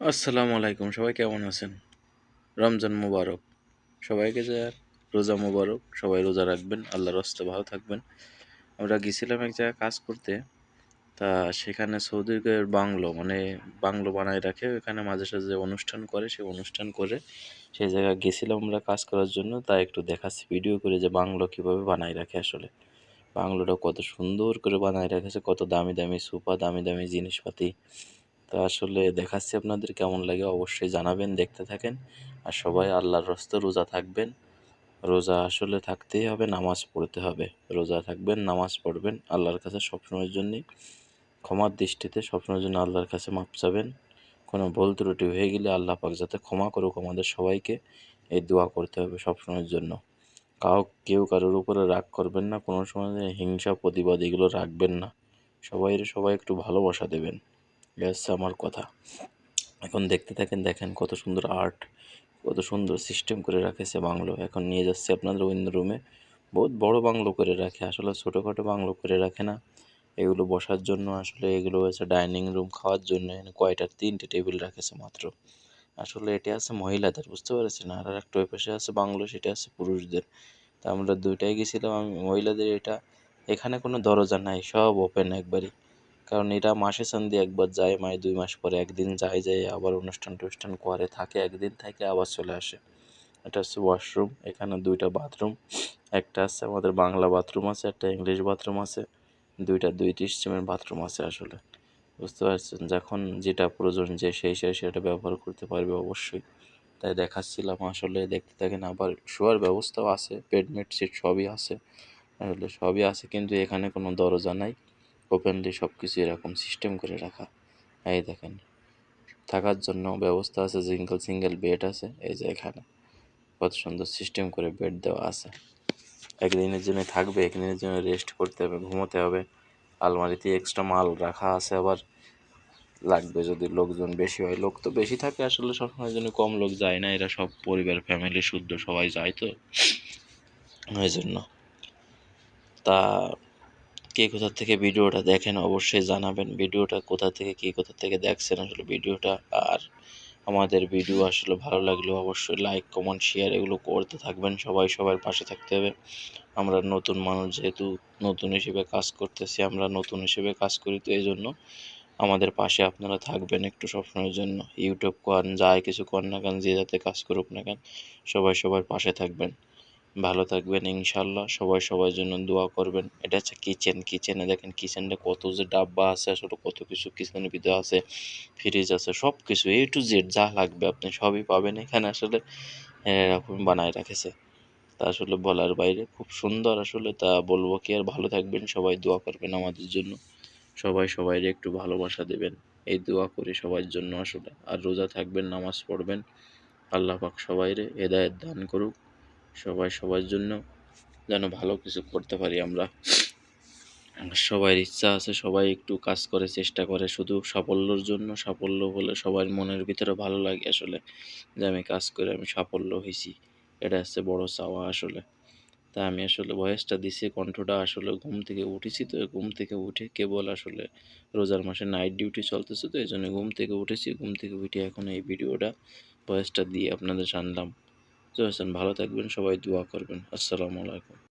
আসসালামু আলাইকুম, সবাই কেমন আছেন? রমজান মুবারক। সবাইকে যে রোজা মুবারক, সবাই রোজা রাখবেন, আল্লাহর রস্তে ভালো থাকবেন। আমরা গেছিলাম এক জায়গায় কাজ করতে, তা সেখানে সৌদির বাংলো মানে বাংলো বানায় রাখে ওখানে মাঝে সাঝে অনুষ্ঠান করে, সেই অনুষ্ঠান করে সেই জায়গায় গেছিলাম আমরা কাজ করার জন্য তাই একটু দেখাচ্ছি ভিডিও করে যে বাংলো কীভাবে বানায় রাখে আসলে। বাংলোটা কত সুন্দর করে বানায় রেখেছে, কত দামি দামি সুপা দামি দামি জিনিসপাতি। তো আসলে দেখাচ্ছি আপনাদের কেমন লাগে, অবশ্যই জানাবেন, দেখতে থাকেন। আর সবাই আল্লাহর রস্তে রোজা থাকবেন। রোজা আসলে থাকতেই হবে, নামাজ পড়তে হবে। রোজা থাকবেন, নামাজ পড়বেন, আল্লাহর কাছে সবসময়ের জন্যই। ক্ষমার দৃষ্টিতে সবসময়ের জন্য আল্লাহর কাছে মাপ চাবেন। কোনো ভুল ত্রুটি হয়ে গেলে আল্লাহ পাক যাতে ক্ষমা করুক আমাদের সবাইকে, এই দোয়া করতে হবে সবসময়ের জন্য। কাউ, কেউ কারোর উপরে রাগ করবেন না, কোনো সময় হিংসা, প্রতিবাদ এগুলো রাখবেন না। সবাই সবাই একটু ভালোবাসা দেবেন। হচ্ছে আমার কথা। এখন দেখতে থাকেন, দেখেন কত সুন্দর আর্ট কত সুন্দর সিস্টেম করে রাখেছে বাংলো। এখন নিয়ে যাচ্ছে আপনাদের অন্য রুমে বহুত বড় বাংলো করে রাখে, আসলে ছোটোখাটো বাংলো করে রাখে না। এগুলো বসার জন্য আসলে এগুলো হচ্ছে ডাইনিং রুম খাওয়ার জন্য, এখানে কয়টা, তিনটে টেবিল রাখেছে মাত্র। আসলে এটা আছে মহিলাদের, বুঝতে পারছেন? আর একটা ওই পাশে আছে বাংলো, সেটা আছে পুরুষদের। তা আমরা দুইটাই গেছিলাম, আমি মহিলাদের এটা, এখানে কোনো দরজা নাই, সব ওপেন একবারই। কারণ এরা মাসে চান্দি একবার যায়, মায়ে দুই মাস পরে একদিন যায় যায় আবার অনুষ্ঠান টুষ্ঠান করে, থাকে একদিন থাকে আবার চলে আসে। এটা হচ্ছে ওয়াশরুম এখানে দুইটা বাথরুম একটা আছে আমাদের বাংলা বাথরুম আছে, একটা ইংলিশ বাথরুম আছে, দুইটা দুইটি স্টিমের বাথরুম আছে আসলে। বুঝতে পারছেন? যখন যেটা প্রয়োজন যে সেই সেই সেটা ব্যবহার করতে পারবে অবশ্যই। তাই দেখাচ্ছিলাম আসলে, দেখতে থাকেন আবার শোয়ার ব্যবস্থাও আছে বেডমেট সিট সবই আছে, আসলে সবই আছে, কিন্তু এখানে কোনো দরজা নাই। ওপেনলি সব কিছু এরকম সিস্টেম করে রাখা। এই দেখেন, থাকার জন্য ব্যবস্থা আছে সিঙ্গেল সিঙ্গেল বেড আছে, এই যে এখানে। কত সুন্দর সিস্টেম করে বেড দেওয়া আছে। একদিনের জন্য থাকবে, একদিনের জন্য রেস্ট করতে হবে, ঘুমোতে হবে। আলমারিতে এক্সট্রা মাল রাখা আছে আবার। লাগবে যদি লোকজন বেশি হয়, লোক তো বেশি থাকে আসলে সবসময় জন্য কম লোক যায় না, এরা সব পরিবার ফ্যামিলি শুদ্ধ সবাই যায় তো। ওই জন্য। তা কে কোথা থেকে ভিডিওটা দেখেন অবশ্যই জানাবেন। ভিডিওটা কোথা থেকে, কে কোথা থেকে দেখছেন আসলে ভিডিওটা আর আমাদের ভিডিও আসলে ভালো লাগলে অবশ্যই লাইক কমেন্ট শেয়ার এগুলো করতে থাকবেন। সবাই সবার পাশে থাকতে হবে। আমরা নতুন মানুষ যেহেতু নতুন হিসেবে কাজ করতেছি, আমরা নতুন হিসেবে কাজ করি, তো এই জন্য আমাদের পাশে আপনারা থাকবেন একটু সবসময়ের জন্য। ইউটিউব করেন যাই কিছু করেন না কেন, যে যাতে কাজ করুক না কেন, সবাই সবার পাশে থাকবেন। ভালো থাকবেন ইনশাল্লাহ। সবাই সবার জন্য দোয়া করবেন। এটা হচ্ছে কিচেন কিচেনে দেখেন কিচেনটা কত যে ডাব্বা আছে, আসলে কত কিছু কিচেনের ভিতরে আছে ফ্রিজ আছে সব কিছু এ টু জেড যা লাগবে আপনি সবই পাবেন। এখানে আসলে এরকম বানায় রেখেছে। তা আসলে বলার বাইরে খুব সুন্দর আসলে তা বলব কি আর ভালো থাকবেন, সবাই দোয়া করবেন আমাদের জন্য। সবাই সবাই একটু ভালোবাসা দেবেন। এই দোয়া করি সবার জন্য আসলে। আর রোজা থাকবেন, নামাজ পড়বেন। আল্লাহ পাক সবাইরে হেদায়ত দান করুক। সবাই সবার জন্য যেন ভালো কিছু করতে পারি আমরা। সবার ইচ্ছা আছে, সবাই একটু কাজ করে চেষ্টা করে। শুধু সাফল্যর জন্য, সাফল্য হলে সবার মনের ভিতরে ভালো লাগে আসলে যে আমি কাজ করে আমি সাফল্য হয়েছি। এটা হচ্ছে বড় চাওয়া আসলে। তা আমি আসলে ভয়েসটা দিছি, কণ্ঠটা আসলে ঘুম থেকে উঠেছি তো, ঘুম থেকে উঠে কেবল আসলে রোজার মাসে নাইট ডিউটি চলতেছে তো, এই জন্য ঘুম থেকে উঠেছি। ঘুম থেকে উঠে এখন এই ভিডিওটা ভয়েসটা দিয়ে আপনাদের জানলাম। চলেছেন ভালো থাকবেন সবাই দোয়া করবেন। আসসালামু আলাইকুম।